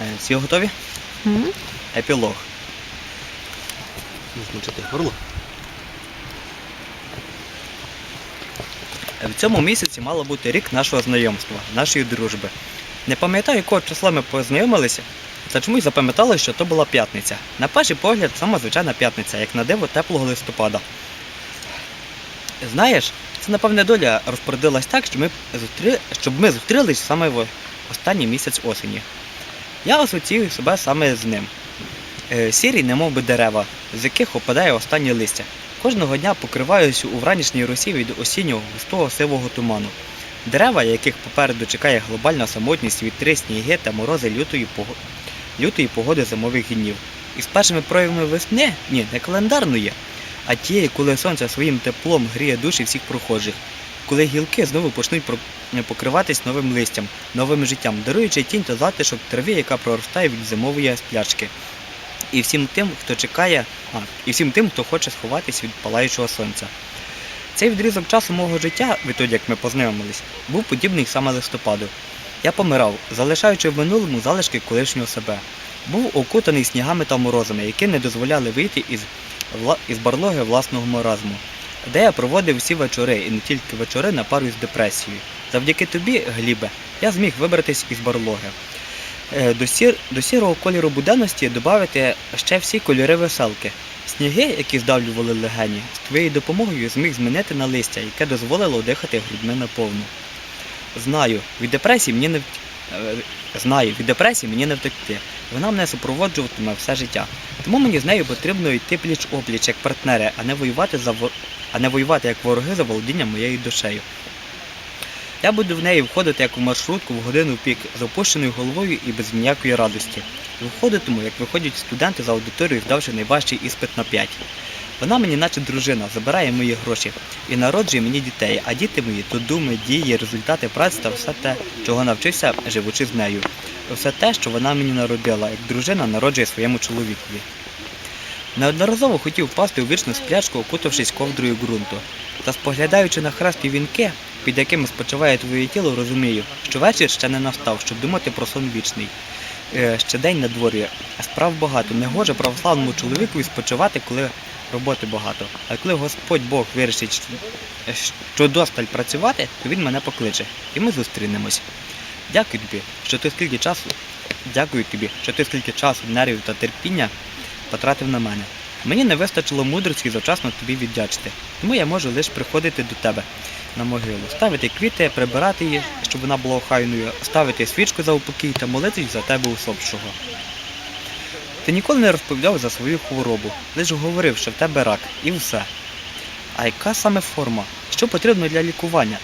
Е, Всі готові? М? Епілог. Змочити горло. Е, В цьому місяці мало бути рік нашого знайомства, нашої дружби. Не пам'ятаю, якого числа ми познайомилися, та чомусь запам'ятали, що то була п'ятниця. На перший погляд, сама звичайна п'ятниця, як на диво теплого листопада. Знаєш, це напевне доля розпорядилась так, що ми зустрі... щоб ми зустрілись саме в останній місяць осені. Я асоціюю себе саме з ним. Е, Сірі, немов би дерева, з яких опадає останнє листя. Кожного дня покриваюся у вранішній росі від осіннього густого сивого туману. Дерева, яких попереду чекає глобальна самотність, вітри, сніги та морози лютої, пого... лютої погоди зимових днів. І з першими проявами весни, ні, не календарної, а тієї, коли сонце своїм теплом гріє душі всіх прохожих, коли гілки знову почнуть покриватись новим листям, новим життям, даруючи тінь та затишок траві, яка проростає від зимової сплячки. І всім тим, хто чекає, а, і всім тим, хто хоче сховатись від палаючого сонця. Цей відрізок часу мого життя, відтоді як ми познайомились, був подібний саме листопаду. Я помирав, залишаючи в минулому залишки колишнього себе. Був окутаний снігами та морозами, які не дозволяли вийти із, із барлоги власного маразму, де я проводив всі вечори і не тільки вечори на пару з депресією. Завдяки тобі, Глібе, я зміг вибратись із барлоги. Е, До, сір... до сірого кольору буденності додати ще всі кольори веселки. Сніги, які здавлювали легені, з твоєю допомогою зміг змінити на листя, яке дозволило дихати грудьми наповну. Знаю, від депресії мені не е, Знаю, від депресії мені не втекти. Вона мене супроводжуватиме все життя. Тому мені з нею потрібно йти пліч опліч як партнери, а не воювати за а не воювати як вороги за володінням моєю душею. Я буду в неї входити як у маршрутку в годину пік з опущеною головою і без ніякої радості. Виходитиму, як виходять студенти з аудиторії, здавши найважчий іспит на 5. Вона мені наче дружина, забирає мої гроші і народжує мені дітей, а діти мої то думи, дії, результати праці та все те, чого навчився, живучи з нею. Все те, що вона мені народила, як дружина народжує своєму чоловікові. Неодноразово хотів впасти у вічну сплячку, окутавшись ковдрою ґрунту. Та споглядаючи на хрест і вінки, під якими спочиває твоє тіло, розумію, що вечір ще не настав, щоб думати про сон вічний. Е, Ще день на дворі, а справ багато. Не гоже православному чоловікові спочивати, коли роботи багато. А коли Господь Бог вирішить, що досталь працювати, то він мене покличе, і ми зустрінемось. Дякую тобі, що ти скільки часу. Дякую тобі, що ти скільки часу, нервів та терпіння потратив на мене. Мені не вистачило мудрості завчасно тобі віддячити, тому я можу лише приходити до тебе на могилу, ставити квіти, прибирати її, щоб вона була охайною, ставити свічку за упокій та молитись за тебе усопшого. Ти ніколи не розповідав за свою хворобу, лише говорив, що в тебе рак, і все. А яка саме форма? Що потрібно для лікування?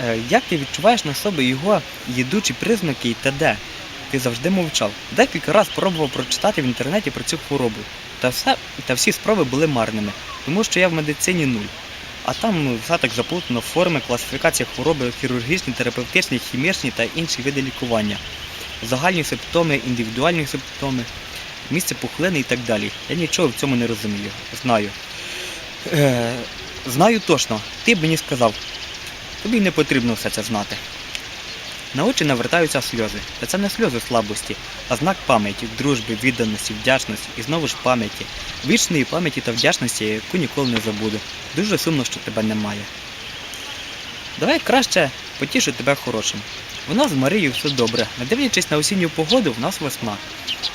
Е, Як ти відчуваєш на собі його їдучі признаки і т.д.? Ти завжди мовчав. Декілька разів пробував прочитати в інтернеті про цю хворобу. Та, все, та всі спроби були марними, тому що я в медицині нуль. А там ну, все так заплутано форми, класифікація хвороби, хірургічні, терапевтичні, хімічні та інші види лікування, загальні симптоми, індивідуальні симптоми, місце пухлини і так далі. Я нічого в цьому не розумію. Знаю. Е, знаю точно, ти б мені сказав. Тобі не потрібно все це знати. На очі навертаються сльози. Та це не сльози слабості, а знак пам'яті, дружби, відданості, вдячності і знову ж пам'яті. Вічної пам'яті та вдячності, яку ніколи не забуду. Дуже сумно, що тебе немає. Давай краще потішу тебе хорошим. У нас з Марією все добре. Не дивлячись на осінню погоду, в нас весна.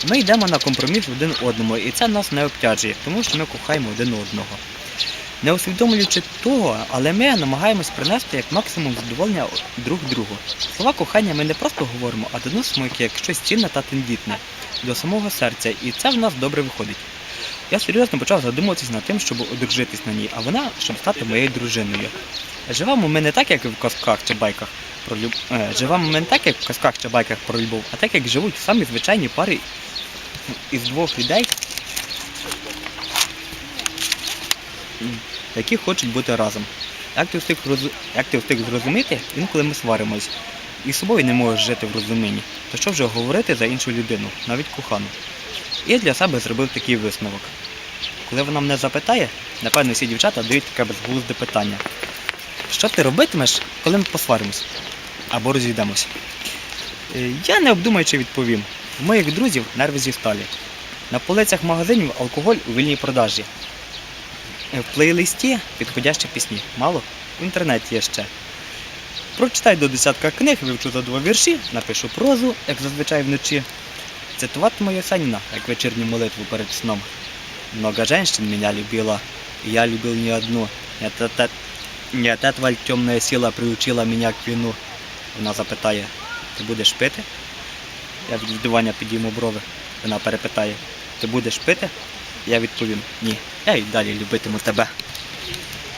Ми йдемо на компроміс один одному, і це нас не обтяжує, тому що ми кохаємо один одного. Не усвідомлюючи того, але ми намагаємось принести як максимум задоволення друг другу. Слова кохання ми не просто говоримо, а доносимо їх як щось цінне та тендітне до самого серця, і це в нас добре виходить. Я серйозно почав задумуватись над тим, щоб одружитись на ній, а вона, щоб стати моєю дружиною. Живемо ми не так, як в казках чи байках про люб... е, Живемо ми не так, як в казках чи байках про любов, а так, як живуть самі звичайні пари із двох людей, які хочуть бути разом. Як ти встиг, роз... як ти встиг зрозуміти, інколи ми сваримось. І з собою не можеш жити в розумінні. То що вже говорити за іншу людину, навіть кохану. І я для себе зробив такий висновок. Коли вона мене запитає, напевно всі дівчата дають таке безглузде питання. Що ти робитимеш, коли ми посваримось? Або розійдемось? Е, Я не обдумаючи відповім. У моїх друзів нерви зі сталі. На полицях магазинів алкоголь у вільній продажі. Е, В плейлисті підходящі пісні. Мало? В інтернеті є ще. Прочитай до десятка книг, вивчу за два вірші, напишу прозу, як зазвичай вночі. Цитуватиму Єсеніна, як вечірню молитву перед сном. Много женщин меня любила, и я любил не одну. Не от, от, сила приучила меня к вину. Вона запитає, ти будеш пити? Я від здивування підійму брови. Вона перепитає, ти будеш пити? Я відповім, ні. Я й далі любитиму тебе.